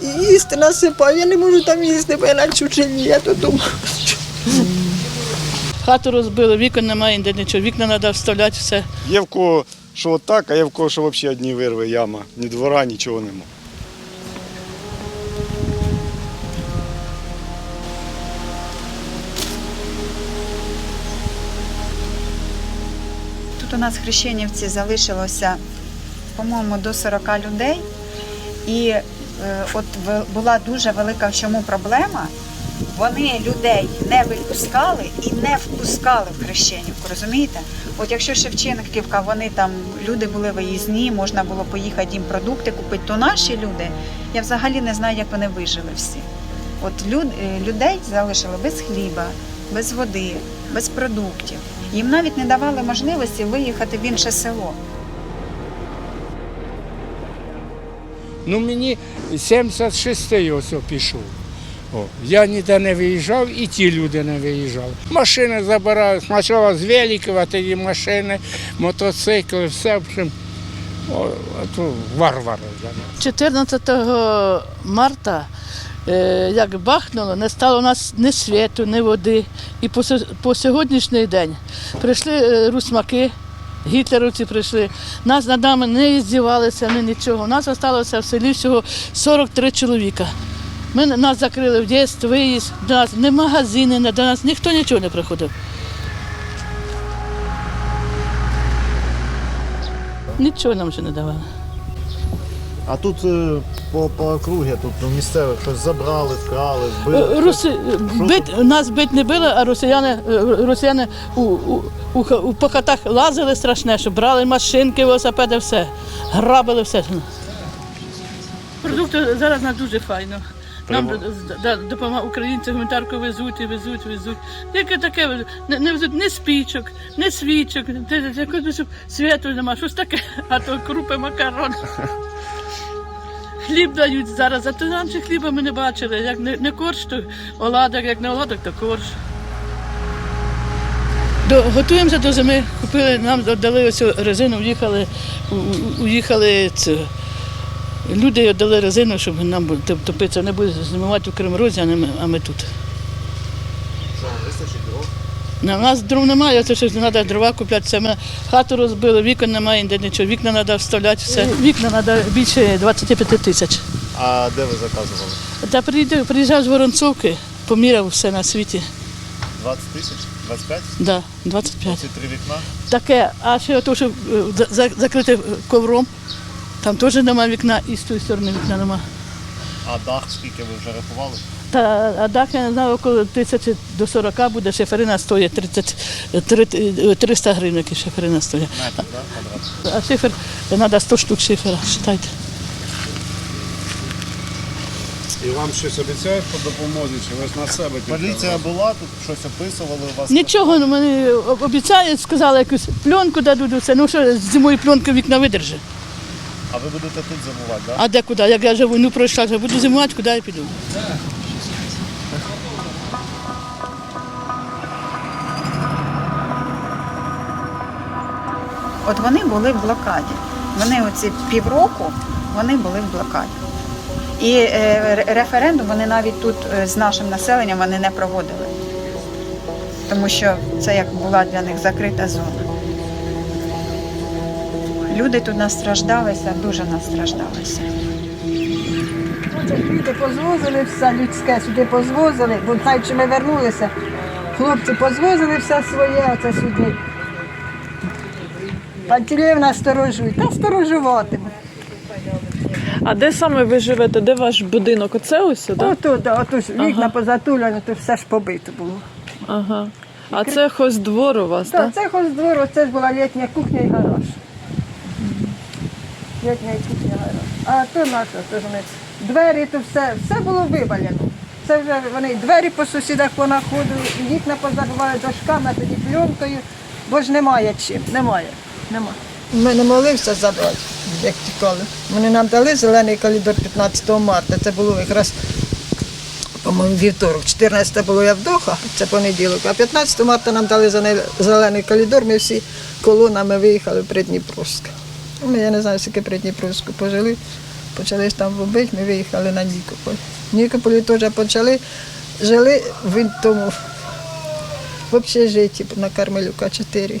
я їсти насипаю, я не можу там їсти, бо я на чужині, я то думаю. Хату розбили, вікон немає, ніде нічого. Вікна треба вставляти все. Є в кого, що отак, а є в кого, що взагалі одні вирви, яма. Ні двора, нічого нема. Тут у нас в Хрещенівці залишилося, по-моєму, до 40 людей. І от в- була дуже велика в чому проблема. Вони людей не випускали і не впускали в Хрещенівку, розумієте? От якщо Шевченківка, вони там люди були виїзні, можна було поїхати їм продукти купити, то наші люди, я взагалі не знаю, як вони вижили всі. От люд, е, людей залишили без хліба, без води, без продуктів. Їм навіть не давали можливості виїхати в інше село. Ну мені 76-й ось пішов. О, я ніде не виїжджав і ті люди не виїжджали. Машини забирають, спочатку з великого, тоді машини, мотоцикли, все в общем. О, то варвари. для нас. 14 марта, е, як бахнуло, не стало у нас ні світу, ні води. І по, по сьогоднішній день прийшли е, русмаки, гітлерівці прийшли. Нас над нами не здівалися, не нічого. У нас залишилося в селі всього 43 чоловіка. Ми, нас закрили в дєст, виїзд, до нас не магазини, до нас ніхто нічого не приходив. Нічого нам ще не давали. А тут е, по, по округі, тут ну, місцевих щось забрали, вкрали, вбили. Е, Руси... Бит... Нас бить не били, а росіяни, е, росіяни у, у, у, по хатах лазили страшне, що брали машинки, велосипеди, все. Грабили все. Продукти зараз нас дуже файно. Нам да, допомагає українці гуманітарку везуть і везуть, везуть. Яке таке не, не везуть ні спічок, ні свічок, якось світу нема, щось таке, а то крупи макарон. Хліб дають зараз, а то раніше хліба ми не бачили. Як не, не корж, то оладок, як не оладок, то корж. До, готуємося до зими. Купили, нам дали ось резину, уїхали, у- уїхали це. Люди дали резину, щоб нам топитися. Не буде зимувати в Кримрозі, а ми тут. На нас дров немає, це щось треба дрова купляти. Це ми хату розбили, вікон немає, ніде нічого. Вікна треба вставляти, все. Вікна треба більше 25 тисяч. А де ви заказували? Та приїжджав, приїжджав з Воронцовки, поміряв все на світі. 20 тисяч? 25? Да, 25. Ці три вікна? Таке, а ще то, що е, за- за- закрите ковром, там теж немає вікна і з тої сторони вікна немає. А дах скільки ви вже рахували? Та а дах, я не знаю, около 30 до 40 буде, шиферина стоїть 30, е, три- е, 300 гривень, які шиферина стоїть. Метр, да? А шифер, треба 100 штук шифера, вважайте. І вам щось обіцяють по допомозі, чи ви ж на себе Поліція була, тут щось описували у вас? Нічого ну, мені обіцяють, сказали якусь пленку дадуть, усе. ну що зимою пленка вікна видержить. А ви будете тут зимувати, так? А де куди? Як я вже війну пройшла, вже буду зимувати, куди я піду? От вони були в блокаді. Вони оці півроку вони були в блокаді. І е, референдум вони навіть тут е, з нашим населенням вони не проводили. Тому що це як була для них закрита зона. Люди тут настраждалися, дуже настраждалися. Люди позвозили все людське, сюди позвозили, бо що ми вернулися. Хлопці позвозили все своє, оце сюди. Пантелеївна сторожує, та сторожуватиме. А де саме ви живете? Де ваш будинок? Оце ось, так? Отут, отут вікна позатуляні, то все ж побито було. Ага. А це хоздвор у вас, Так, так? це хоздвор, оце ж була літня кухня і гараж. Літня і кухня гараж. А то наша, то ж ми. Двері, то все, все було вивалено. Це вже вони двері по сусідах понаходили, вікна позабивали дошками, тоді пленкою, бо ж немає чим, немає. Немає. Ми не молився забрати, як тікали. Вони нам дали зелений коридор 15 марта. Це було якраз по-моєму, вівторок. 14 було я вдоха, це понеділок, а 15 марта нам дали зелений- коридор, ми всі колонами виїхали в Придніпровськ. Ми, я не знаю, скільки Придніпровську пожили. Почали там бомбити, ми виїхали на Нікополь. В Нікополі теж почали, жили в тому в общежитті на Кармелюка 4.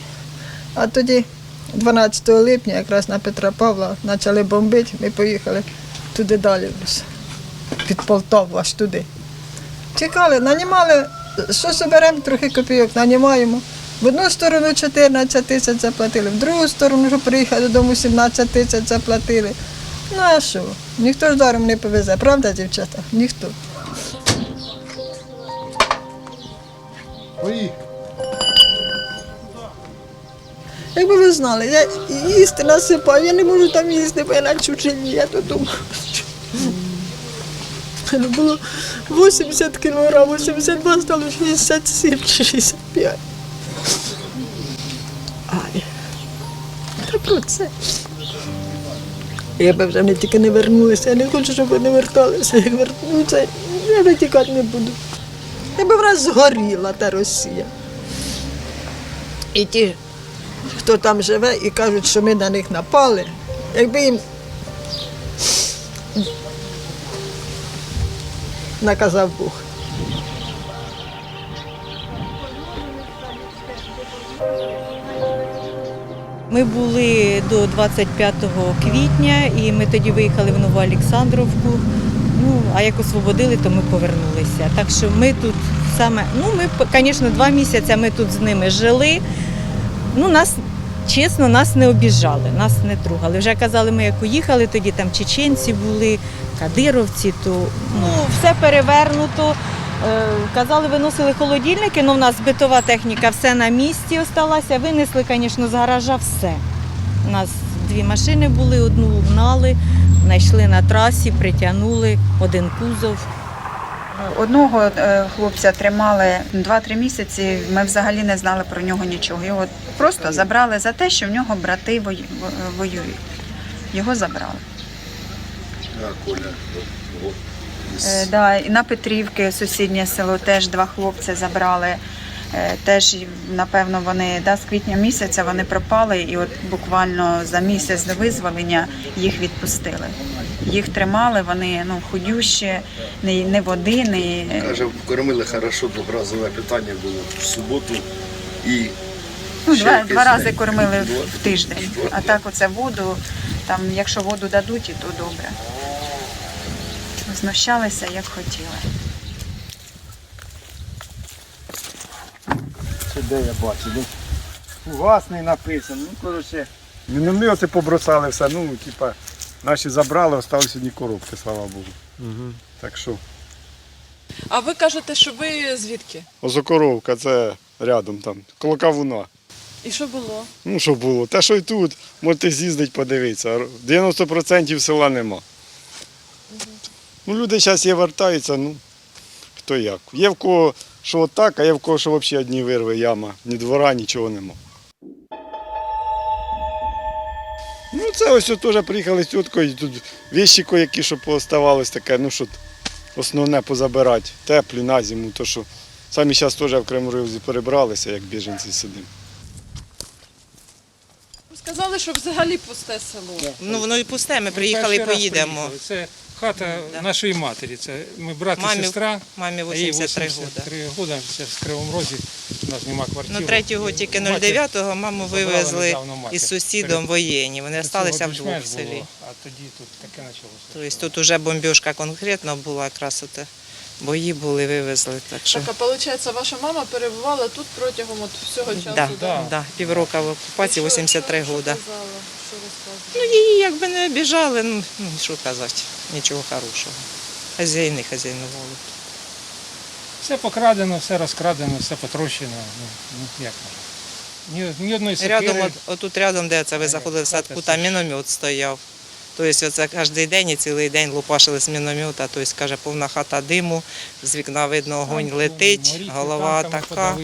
А тоді 12 липня, якраз на Петра Павла, почали бомбити, ми поїхали туди далі, під Полтаву, аж туди. Чекали, нанімали, що соберемо, трохи копійок, нанімаємо. В одну сторону 14 тисяч заплатили, в другу сторону, щоб приїхати додому, 17 тисяч заплатили. Ну а що? Ніхто ж даром не повезе, правда, дівчата? Ніхто. Якби ви знали, я їсти насипаю, я не можу там їсти, бо я на чужині, я додому. Було 80 кілограм, 82 стало 67 чи 65. Ай. Та про це. Я би вже не тільки не вернулася, я не хочу, щоб вони верталися. Як вернуться, я би тікати не буду. Я би враз згоріла та Росія. І ті, хто там живе і кажуть, що ми на них напали, якби їм наказав Бог. Ми були до 25 квітня і ми тоді виїхали в Нову Олександровку. Ну, а як освободили, то ми повернулися. Так що ми тут саме, ну ми, звісно, два місяці ми тут з ними жили. Ну, нас, чесно, нас не обіжали, нас не трогали. Вже казали, ми як уїхали, тоді там чеченці були, кадировці, то ну, все перевернуто. Е, Казали, виносили холодильники, але в нас битова техніка все на місці осталася. Винесли, звісно, з гаража все. У нас дві машини були, одну угнали, знайшли на трасі, притягнули один кузов. Одного е, хлопця тримали 2-3 місяці. Ми взагалі не знали про нього нічого. Його просто забрали за те, що в нього брати воюють. Його забрали. Е, да, і на Петрівки, сусіднє село, теж два хлопці забрали. Е, Теж, напевно, вони да, з квітня місяця вони пропали, і от буквально за місяць до визволення їх відпустили. Їх тримали, вони ну, худющі, ні, ні води, ні. Каже, кормили хорошо, двохразове питання було в суботу і Ну, ще два, якесь два рази день. кормили в- Два- в тиждень. А так оце воду, там, якщо воду дадуть, і то добре. Знущалися, як хотіли. Це де я бачу? Ну, Фугасний написано. Ну, коротше. Ну, ми оце побросали все. Ну, типа, наші забрали, осталися одні коробки, слава Богу. Угу. Так що, А ви кажете, що ви звідки? озокоровка, це рядом там, коло кавуна. І що було? Ну, що було? Те, що і тут, можете з'їздити, подивитися. 90% села нема. Ну, люди зараз є вертаються, ну, хто як. Є в кого, що отак, а є в кого, що взагалі одні вирви, яма, ні двора, нічого нема. Ну, це ось теж приїхали з тіткою, тут вещі які що пооставались таке, ну що основне позабирати, теплі на зиму, то що самі зараз теж в Кримрозі перебралися, як біженці сидимо. Сказали, що взагалі пусте село. Ну воно і пусте, ми Ми приїхали і поїдемо. приїхали. Це хата Да. нашої матері. Це ми брат і Мамі- сестра. Мамі 83 роки. 83 роки, це в Кривому Розі, у нас нема квартири. Ну, 3 тільки 09-го маму вивезли із сусідом воєнні. Вони залишилися в селі. було, тоді тут таке почалося. Тобто тут уже бомбіжка конкретно була, якраз от бої були, вивезли. Так що Так, а виходить, ваша мама перебувала тут протягом от всього часу? да, да. да, півроку в окупації, 83 Що роки. Ну її якби не обіжали, ну ну, що казати, нічого хорошого. Хазяїни хазяйнували. Все покрадено, все розкрадено, все потрощено. Ну, ну як можна. Ні, ні одної сокири. Рядом, от, отут рядом, де це ви заходили в садку, там міномет стояв. Тобто це кожен день і цілий день лупашили з міномета, тобто, каже, повна хата диму, з вікна видно огонь летить, голова така.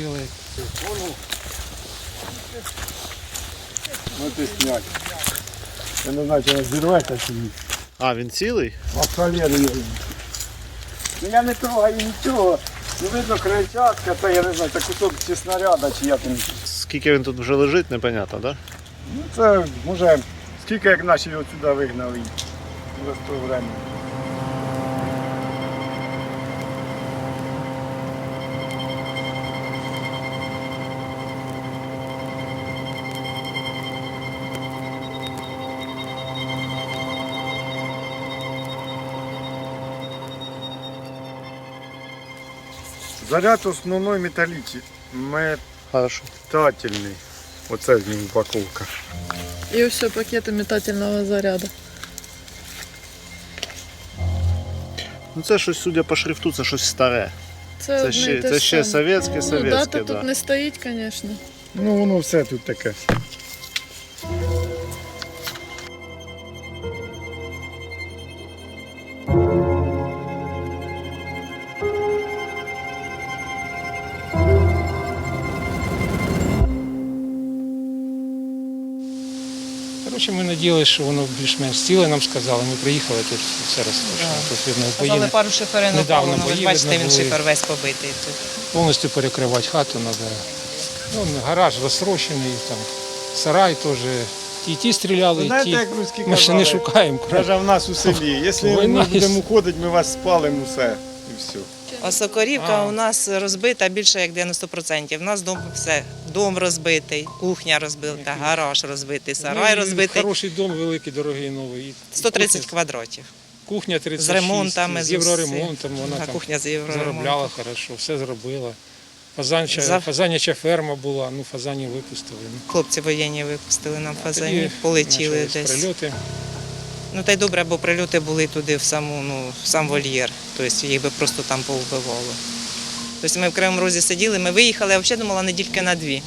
Ну ти снять. Я не знаю, чи вона зірветься чи ні. А, він цілий? Абсолютно. Ну я не трогаю нічого. Ну видно кричатка, це я не знаю, це кусок чи снаряда, чи як він. Скільки він тут вже лежить, непонятно, так? Да? Ну це може скільки як наші його сюди вигнали. за то время. Заряд основной металлический, Хорошо. метательний. Оце в упаковка. І все пакеты метательного заряда. Ну це щось, судя по шрифту, це щось старе. Це, Це одне ще, й те це ще саме. совєтське, Ну, совєтське, дата да. тут не стоїть, звісно. Ну воно все тут таке. Коротше, ми надіялися, що воно більш-менш ціле нам сказали. Ми приїхали тут все розташено. Тут видно Казали, бої. пару шиферин Недавно упало, ну, ви ж бої, бачите, видно, він були. шифер весь побитий тут. Повністю перекривати хату треба. Ну, гараж розтрощений, там сарай теж. І ті стріляли, і Знаєте, ті. як русські Ми ще не казали? шукаємо. Каже, в нас у селі. Якщо Війна ми будемо уходити, ми вас спалимо усе. І все. Осокорівка А. у нас розбита більше як 90%. У нас дом все, дом розбитий, кухня розбита, гараж розбитий, сарай Ну, розбитий. Хороший дом, великий, дорогий, новий. 130 квадратів. Кухня 36, З ремонтами, з євроремонтом, вона А там кухня з євроремонтом. заробляла хорошо, все зробила. Фазанча, За- Фазаняча ферма була, ну фазанів випустили. Ну, Хлопці воєнні випустили нам тоді полетіли десь. Прильоти. Ну та й добре, бо прильоти були туди в саму, ну, в сам вольєр. Тобто їх би просто там повбивало. Тобто ми в Кривому Розі сиділи, ми виїхали, а взагалі думала недільки на дві.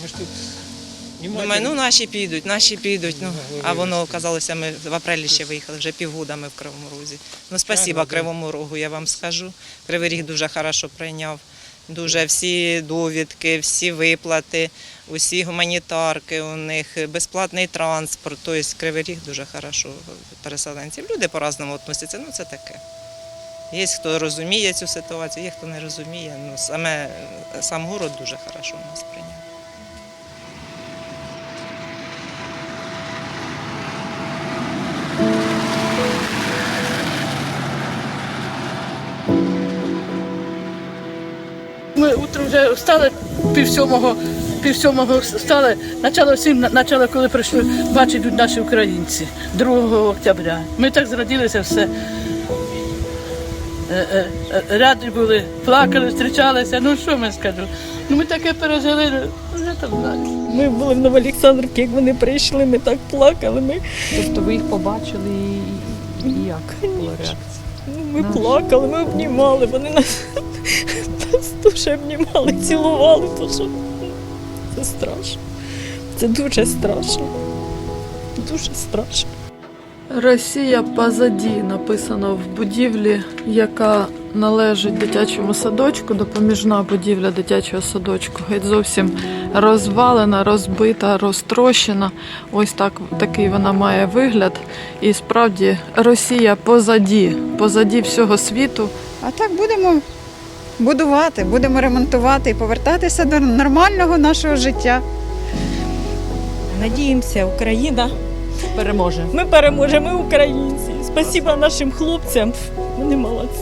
Думаю, ну наші підуть, наші підуть. Ну, а воно вивезти. оказалося, ми в апрелі ще виїхали, вже півгода ми в Кривому Розі. Ну, спасіба Кривому Рогу, я вам скажу. Кривий Ріг дуже хорошо прийняв. Дуже всі довідки, всі виплати, усі гуманітарки у них, безплатний транспорт. Тобто Кривий Ріг дуже хорошо переселенців. Люди по-разному відносяться, ну це таке. Є хто розуміє цю ситуацію, є хто не розуміє. Ну, саме, сам город дуже хорошо у нас прийняв. Ми утром вже встали, пів сьомого, пів сьомого встали. Начало всім, начало, коли прийшли, бачать наші українці 2 октября. Ми так зраділися все. Е, е, е, Раді були, плакали, зустрічалися. Ну що ми скажу? Ну ми таке пережили, ну, вже там далі. Ми були в Новоолександрівці, як вони прийшли, ми так плакали. Ми, Тобто ви їх побачили і, і як була реакція? ну, ми плакали, ми обнімали, вони нас, нас дуже обнімали, цілували, то що це страшно. Це дуже страшно. Дуже страшно. Росія позаді написано в будівлі, яка належить дитячому садочку, допоміжна будівля дитячого садочку. Геть зовсім розвалена, розбита, розтрощена. Ось так такий вона має вигляд. І справді Росія позаді, позаді всього світу. А так будемо будувати, будемо ремонтувати і повертатися до нормального нашого життя. Надіємося, Україна. Переможе. Ми переможемо, ми українці. Спасіба нашим хлопцям. Вони молодці.